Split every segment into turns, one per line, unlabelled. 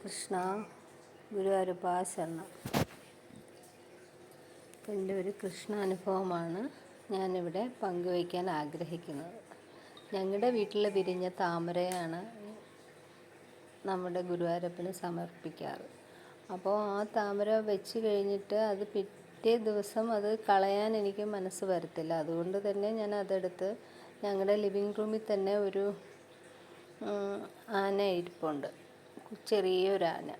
കൃഷ്ണ ഗുരുവായൂരപ്പ ശരണം എന്റെ ഒരു കൃഷ്ണാനുഭവമാണ് ഞാനിവിടെ പങ്കുവയ്ക്കാൻ ആഗ്രഹിക്കുന്നത്. ഞങ്ങളുടെ വീട്ടിൽ വിരിഞ്ഞ താമരയാണ് നമ്മുടെ ഗുരുവായൂരപ്പന് സമർപ്പിക്കാറ്. അപ്പോൾ ആ താമര വെച്ച് കഴിഞ്ഞിട്ട് അത് പിറ്റേ ദിവസം അത് കളയാൻ എനിക്ക് മനസ്സ് വരത്തില്ല. അതുകൊണ്ട് തന്നെ ഞാൻ അതെടുത്ത് ഞങ്ങളുടെ ലിവിങ് റൂമിൽ തന്നെ ഒരു ആന ഇരിപ്പുണ്ട് ചെറിയൊരു ആന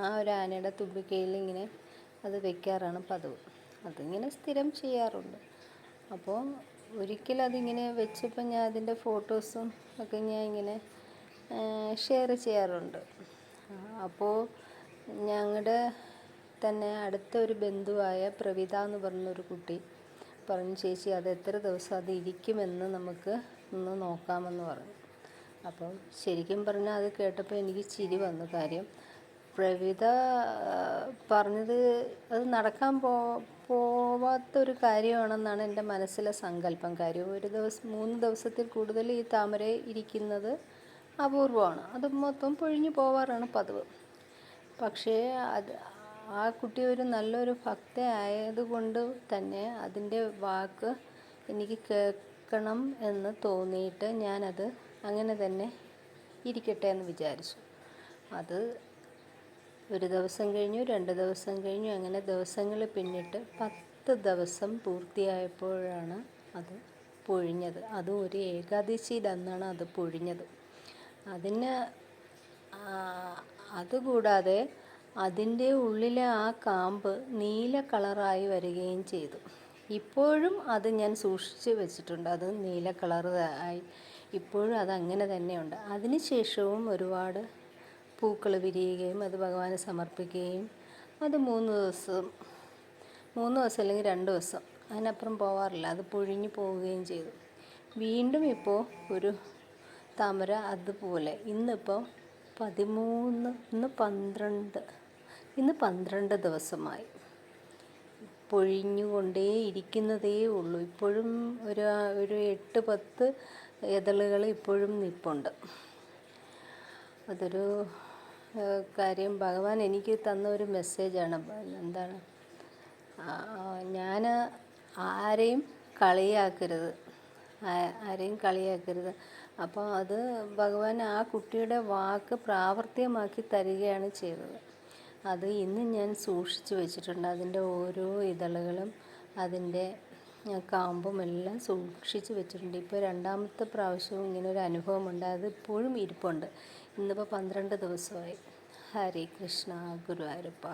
ആ ഒരു ആനയുടെ തുമ്പിക്കൈയിൽ ഇങ്ങനെ അത് വെക്കാറാണ് പതിവ്. അതിങ്ങനെ സ്ഥിരം ചെയ്യാറുണ്ട്. അപ്പോൾ ഒരിക്കൽ അതിങ്ങനെ വെച്ചപ്പോൾ ഞാൻ അതിന്റെ ഫോട്ടോസും ഒക്കെ ഞാൻ ഇങ്ങനെ ഷെയർ ചെയ്യാറുണ്ട്. അപ്പോൾ ഞങ്ങളുടെ തന്നെ അടുത്ത ഒരു ബന്ധുവായ പ്രവിത എന്ന് പറഞ്ഞൊരു കുട്ടി പറഞ്ഞു ചേച്ചി അത് എത്ര ദിവസം അത് ഇരിക്കുമെന്ന് നമുക്ക് ഒന്ന് നോക്കാമെന്ന് പറഞ്ഞു. അപ്പം ശരിക്കും പറഞ്ഞാൽ അത് കേട്ടപ്പോൾ എനിക്ക് ചിരി വന്നു. കാര്യം പ്രവിത പറഞ്ഞത് അത് നടക്കാൻ പോ പോവാത്തൊരു കാര്യമാണെന്നാണ് എന്റെ മനസ്സിലെ സങ്കല്പം. കാര്യം ഒരു ദിവസം മൂന്ന് ദിവസത്തിൽ കൂടുതൽ ഈ താമര ഇരിക്കുന്നത് അപൂർവമാണ്. അത് മൊത്തം പൊഴിഞ്ഞു പോവാറാണ് പതിവ്. പക്ഷേ അത് ആ കുട്ടി ഒരു നല്ലൊരു ഭക്ത ആയതുകൊണ്ട് തന്നെ അതിന്റെ വാക്ക് എനിക്ക് കേൾക്കണം എന്ന് തോന്നിയിട്ട് ഞാനത് അങ്ങനെ തന്നെ ഇരിക്കട്ടെ എന്ന് വിചാരിച്ചു. അത് ഒരു ദിവസം കഴിഞ്ഞു രണ്ട് ദിവസം കഴിഞ്ഞു അങ്ങനെ ദിവസങ്ങൾ പിന്നിട്ട് പത്ത് ദിവസം പൂർത്തിയായപ്പോഴാണ് അത് പൊഴിഞ്ഞത്. അതും ഒരു ഏകാദശിയുടെ അന്നാണ് അത് പൊഴിഞ്ഞത്. അതിന് അതുകൂടാതെ അതിന്റെ ഉള്ളിലെ ആ കാമ്പ് നീല കളറായി വരികയും ചെയ്തു. ഇപ്പോഴും അത് ഞാൻ സൂക്ഷിച്ച് വെച്ചിട്ടുണ്ട്. അത് നീല കളർ ആയി ഇപ്പോഴും അത് അങ്ങനെ തന്നെയുണ്ട്. അതിനുശേഷവും ഒരുപാട് പൂക്കൾ വിരിയുകയും അത് ഭഗവാന് സമർപ്പിക്കുകയും അത് മൂന്ന് ദിവസം മൂന്ന് ദിവസം അല്ലെങ്കിൽ രണ്ട് ദിവസം അതിനപ്പുറം പോവാറില്ല. അത് പൊഴിഞ്ഞു പോവുകയും ചെയ്തു. വീണ്ടും ഇപ്പോൾ ഒരു താമര അതുപോലെ. ഇന്നിപ്പോൾ പതിമൂന്ന് ഇന്ന് പന്ത്രണ്ട് ഇന്ന് പന്ത്രണ്ട് ദിവസമായി. പൊഴിഞ്ഞുകൊണ്ടേ ഇരിക്കുന്നതേ ഉള്ളൂ. ഇപ്പോഴും ഒരു ഒരു എട്ട് പത്ത് ഇതളുകൾ ഇപ്പോഴും നിൽപ്പുണ്ട് അതൊരു കാര്യം ഭഗവാൻ എനിക്ക് തന്ന ഒരു മെസ്സേജാണ്. എന്താണ്? ഞാൻ ആരെയും കളിയാക്കരുത്. ആരെയും കളിയാക്കരുത്. അപ്പോൾ അത് ഭഗവാൻ ആ കുട്ടിയുടെ വാക്ക് പ്രാവർത്തികമാക്കി തരികയാണ് ചെയ്തത്. അത് ഇന്ന് ഞാൻ സൂക്ഷിച്ചു വെച്ചിട്ടുണ്ട്. അതിന്റെ ഓരോ ഇതളുകളും അതിന്റെ കാമ്പും എല്ലാം സൂക്ഷിച്ചു വെച്ചിട്ടുണ്ട്. ഇപ്പോൾ രണ്ടാമത്തെ പ്രാവശ്യവും ഇങ്ങനെ ഒരു അനുഭവമുണ്ട്. അത് ഇപ്പോഴും ഇരിപ്പുണ്ട്. ഇന്നിപ്പോൾ പന്ത്രണ്ട് ദിവസമായി. ഹരേ കൃഷ്ണ ഗുരുവായൂരപ്പ.